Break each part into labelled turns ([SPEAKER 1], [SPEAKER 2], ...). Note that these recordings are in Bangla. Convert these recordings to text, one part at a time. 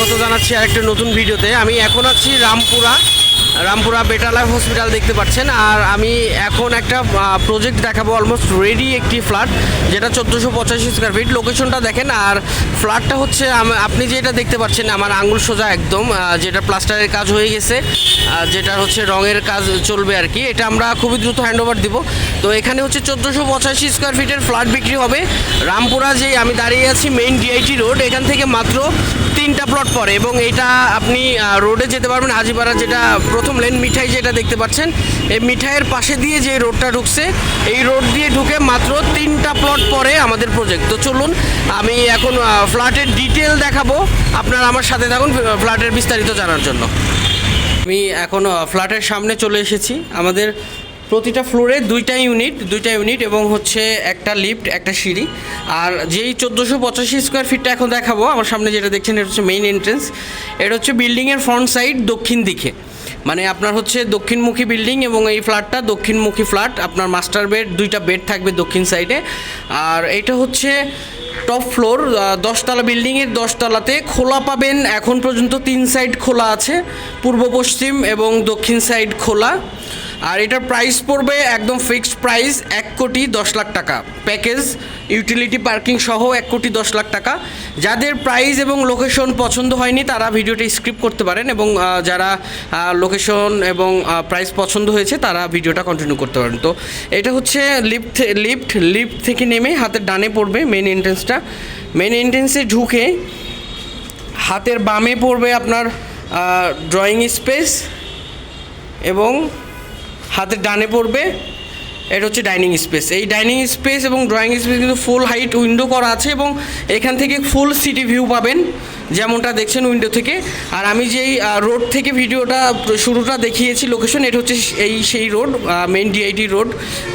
[SPEAKER 1] স্বাগত জানাচ্ছি আরেকটা নতুন ভিডিওতে। আমি এখন আছি Rampura. Rampura better life hospital দেখতে পাচ্ছেন। আর আমি এখন একটা প্রজেক্ট দেখাবো অলমোস্ট রেডি একটি ফ্ল্যাট যেটা চোদ্দোশো পঁচাশি স্কোয়ার ফিট লোকেশনটা দেখেন, আর ফ্ল্যাটটা হচ্ছে আপনি যেটা দেখতে পাচ্ছেন, আমার আঙুল সোজা একদম যেটা প্লাস্টারের কাজ হয়ে গেছে যেটা হচ্ছে রঙের কাজ চলবে আর কি। এটা আমরা খুবই দ্রুত হ্যান্ড ওভার দিব। তো এখানে হচ্ছে চোদ্দোশো পঁচাশি স্কোয়ার ফিটের ফ্ল্যাট বিক্রি হবে। রামপুরা যে আমি দাঁড়িয়ে আছি মেইন ডিআইটি রোড এখান থেকে মাত্র তিনটা প্লট পড়ে। এবং এটা আপনি রোডে যেতে পারবেন, হাজিপাড়া যেটা প্রথম লেন মিঠাই যেটা দেখতে পাচ্ছেন, এই মিঠাইয়ের পাশে দিয়ে যে রোডটা ঢুকছে, এই রোড দিয়ে ঢুকে মাত্র তিনটা প্লট পরে আমাদের প্রজেক্ট তো চলুন, আমি এখন ফ্ল্যাটের ডিটেল দেখাবো। আপনারা আমার সাথে থাকুন ফ্ল্যাটের বিস্তারিত জানার জন্য। আমি এখন ফ্ল্যাটের সামনে চলে এসেছি। আমাদের প্রতিটা ফ্লোরে দুইটা ইউনিট দুইটা ইউনিট এবং হচ্ছে একটা লিফট একটা সিঁড়ি। আর যেই চোদ্দোশো পঁচাশি স্কোয়ার ফিটটা এখন দেখাবো, আমার সামনে যেটা দেখছেন, এটা হচ্ছে মেইন এন্ট্রেন্স এটা হচ্ছে বিল্ডিংয়ের ফ্রন্ট সাইড দক্ষিণ দিকে। মানে আপনার হচ্ছে দক্ষিণমুখী বিল্ডিং এবং এই ফ্ল্যাটটা দক্ষিণমুখী ফ্ল্যাট আপনার মাস্টার বেড দুইটা বেড থাকবে দক্ষিণ সাইডে আর এটা হচ্ছে টপ ফ্লোর দশতলা বিল্ডিংয়ের দশতলাতে খোলা পাবেন। এখন পর্যন্ত তিন সাইড খোলা আছে, পূর্ব পশ্চিম এবং দক্ষিণ সাইড খোলা। আর এটার প্রাইস পড়বে একদম ফিক্সড প্রাইস এক কোটি দশ লাখ টাকা। প্যাকেজ ইউটিলিটি পার্কিং সহ এক কোটি দশ লাখ টাকা। যাদের প্রাইস এবং লোকেশন পছন্দ হয়নি, তারা ভিডিওটা স্ক্রিপ করতে পারেন এবং যারা লোকেশন এবং প্রাইস পছন্দ হয়েছে, তারা ভিডিওটা কন্টিনিউ করতে পারেন। তো এটা হচ্ছে লিফট লিফট লিফট থেকে নেমে হাতের ডানে পড়বে মেন এন্ট্রেন্সটা মেন এন্ট্রেন্সে ঢুকে হাতের বামে পড়বে আপনার ড্রয়িং স্পেস এবং হাতের ডানে পড়বে, এটা হচ্ছে ডাইনিং স্পেস। এই ডাইনিং স্পেস এবং ড্রয়িং স্পেস কিন্তু ফুল হাইট উইন্ডো করা আছে এবং এখান থেকে ফুল সিটি ভিউ পাবেন, যেমনটা দেখছেন উইন্ডো থেকে। আর আমি যেই রোড থেকে ভিডিওটা, শুরুটা দেখিয়েছি লোকেশন এটা হচ্ছে এই সেই রোড মেইন ডিআইটি রোড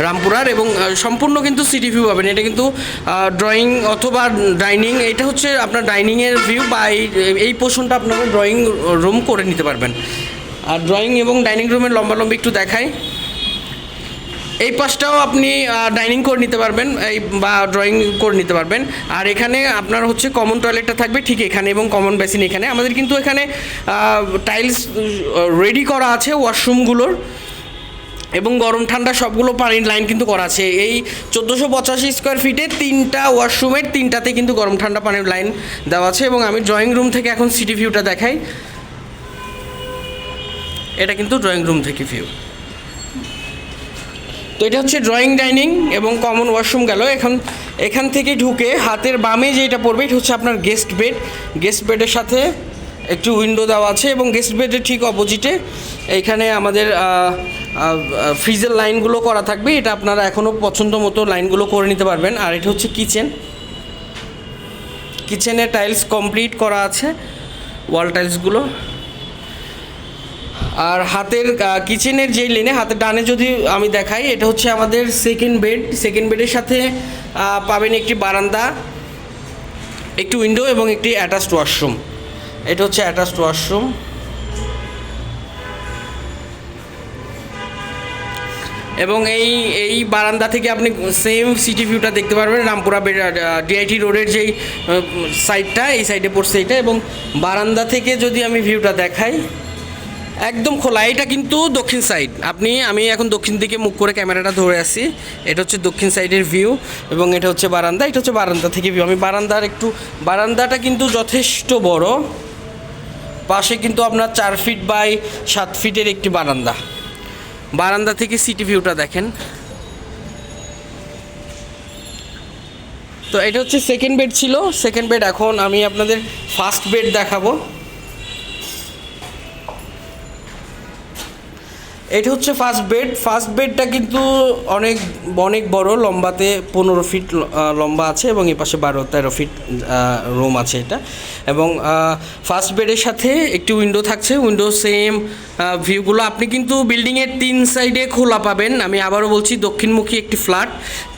[SPEAKER 1] রামপুরার এবং সম্পূর্ণ কিন্তু সিটি ভিউ পাবেন। এটা কিন্তু ড্রয়িং অথবা ডাইনিং এটা হচ্ছে আপনার ডাইনিংয়ের ভিউ বা এই এই পোর্শনটা আপনারা ড্রয়িং রুম করে নিতে পারবেন। আর ড্রয়িং এবং ডাইনিং রুমের লম্বা লম্বি একটু দেখাই। এই পাশটাও আপনি ডাইনিং করে নিতে পারবেন, এই, বা ড্রয়িং করে নিতে পারবেন। আর এখানে আপনার হচ্ছে কমন টয়লেটটা থাকবে ঠিক এখানে এবং কমন বেসিন এখানে। আমাদের কিন্তু এখানে টাইলস রেডি করা আছে ওয়াশরুমগুলোর এবং গরম ঠান্ডা সবগুলো পানির লাইন কিন্তু করা আছে। এই চোদ্দোশো পঁচাশি স্কোয়ার ফিটে তিনটা ওয়াশরুমের তিনটাতে কিন্তু গরম ঠান্ডা পানির লাইন দেওয়া আছে। এবং আমি ড্রয়িং রুম থেকে এখন সিটি ভিউটা দেখাই। এটা কিন্তু ড্রয়িং রুম থেকে ভিউ তো এটা হচ্ছে ড্রয়িং ডাইনিং এবং কমন ওয়াশরুম গেল। এখন, এখান থেকে ঢুকে হাতের বামে যেটা পড়বে, এটা হচ্ছে আপনার গেস্ট বেড গেস্ট বেডের সাথে একটু উইন্ডো দেওয়া আছে এবং গেস্ট বেডের ঠিক অপোজিটে এইখানে আমাদের ফ্রিজের লাইনগুলো করা থাকবে। এটা আপনারা এখনও পছন্দ মতো লাইনগুলো করে নিতে পারবেন। আর এটা হচ্ছে কিচেন কিচেনে টাইলস কমপ্লিট করা আছে। ওয়াল টাইলসগুলো আর হাতের কিচেনের যেই লেনে হাতের ডানে যদি আমি দেখাই, এটা হচ্ছে আমাদের সেকেন্ড বেড সেকেন্ড বেডের সাথে পাবেন একটি বারান্দা, একটি উইন্ডো এবং একটি অ্যাটাচড ওয়াশরুম এটা হচ্ছে অ্যাটাচড ওয়াশরুম এবং এই এই বারান্দা থেকে আপনি সেম সিটি ভিউটা দেখতে পারবেন, রামপুরা ডিআইটি রোডের যেই সাইডটা এই সাইডে পড়ছে এটা। এবং বারান্দা থেকে যদি আমি ভিউটা দেখাই একদম খোলা, এটা কিন্তু দক্ষিণ সাইড আপনি, আমি এখন দক্ষিণ দিকে মুখ করে ক্যামেরাটা ধরে আছি এটা হচ্ছে দক্ষিণ সাইডের ভিউ এবং এটা হচ্ছে বারান্দা। এটা হচ্ছে বারান্দা থেকে ভিউ আমি বারান্দার একটু, বারান্দাটা কিন্তু যথেষ্ট বড়। পাশে কিন্তু আপনার চার ফিট বাই সাত ফিটের একটি বারান্দা। বারান্দা থেকে সিটি ভিউটা দেখেন। তো এটা হচ্ছে সেকেন্ড বেড ছিল। সেকেন্ড বেড এখন আমি আপনাদের ফার্স্ট বেড দেখাবো। এটা হচ্ছে ফার্স্ট বেড ফার্স্ট বেডটা কিন্তু অনেক অনেক বড়, লম্বাতে পনেরো ফিট লম্বা আছে এবং এ পাশে বারো, তেরো ফিট রুম আছে এটা। এবং ফার্স্ট বেডের সাথে একটি উইন্ডো থাকছে। উইন্ডো সেম ভিউগুলো আপনি কিন্তু বিল্ডিংয়ের তিন সাইডে খোলা পাবেন। আমি আবারও বলছি, দক্ষিণমুখী একটি ফ্ল্যাট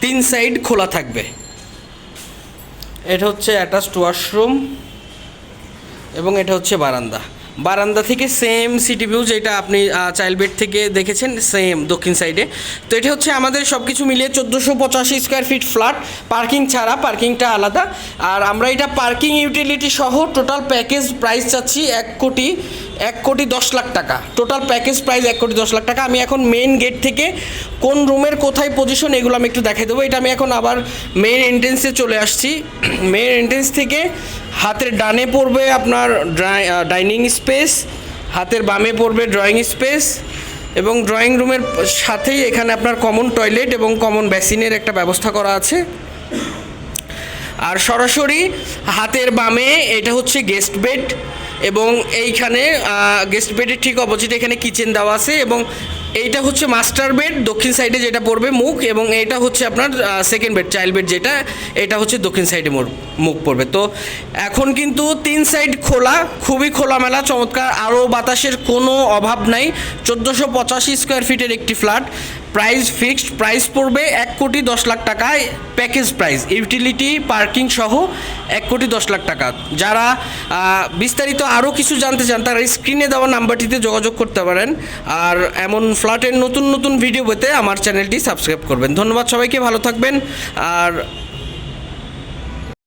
[SPEAKER 1] তিন সাইড খোলা থাকবে। এটা হচ্ছে অ্যাটাচড ওয়াশরুম এবং এটা হচ্ছে বারান্দা। বারান্দা থেকে সেম সিটি ভিউ যেটা আপনি চাইল্ড বেড থেকে দেখেছেন সেম দক্ষিণ সাইডে তো এটা হচ্ছে আমাদের সব কিছু মিলিয়ে চোদ্দোশো পঁচাশি স্কোয়ার ফিট ফ্ল্যাট পার্কিং ছাড়া পার্কিংটা আলাদা। আর আমরা এটা পার্কিং ইউটিলিটি সহ টোটাল প্যাকেজ প্রাইস চাচ্ছি এক কোটি এক কোটি দশ লাখ টাকা। টোটাল প্যাকেজ প্রাইস এক কোটি দশ লাখ টাকা। আমি এখন মেন গেট থেকে কোন রুমের কোথায় পজিশন এগুলো আমি একটু দেখাই দেবো। এটা আমি এখন আবার মেন এন্ট্রেন্সে চলে আসছি। মেন এন্ট্রেন্স থেকে হাতের ডানে পড়বে আপনার ডাইনিং স্পেস হাতের বামে পড়বে ড্রয়িং স্পেস এবং ড্রয়িং রুমের সাথেই এখানে আপনার কমন টয়লেট এবং কমন বেসিনের একটা ব্যবস্থা করা আছে। আর সরাসরি হাতের বামে এটা হচ্ছে গেস্ট বেড এবং এইখানে গেস্ট বেডের ঠিক অপোজিট এখানে কিচেন দেওয়া আছে এবং এইটা হচ্ছে মাস্টার বেড, দক্ষিণ সাইডে যেটা পড়বে মুখ এবং এইটা হচ্ছে আপনার সেকেন্ড বেড চাইল্ড বেড যেটা, এটা হচ্ছে দক্ষিণ সাইডে মুখ পড়বে। তো এখন কিন্তু তিন সাইড খোলা, খুবই খোলামেলা, চমৎকার, আরও বাতাসের কোনো অভাব নাই। চোদ্দোশো পঁচাশি স্কোয়ার ফিটের একটি ফ্ল্যাট প্রাইস ফিক্সড, প্রাইস পড়বে এক কোটি দশ লাখ টাকায় প্যাকেজ প্রাইস, ইউটিলিটি, পার্কিং সহ এক কোটি দশ লাখ টাকা। যারা বিস্তারিত আরও কিছু জানতে চান, তারা স্ক্রিনে দেওয়া নাম্বারটিতে যোগাযোগ করতে পারেন। আর এমন ফ্ল্যাটের নতুন নতুন ভিডিও পেতে আমার চ্যানেলটি সাবস্ক্রাইব করবেন। ধন্যবাদ সবাইকে, ভালো থাকবেন। আর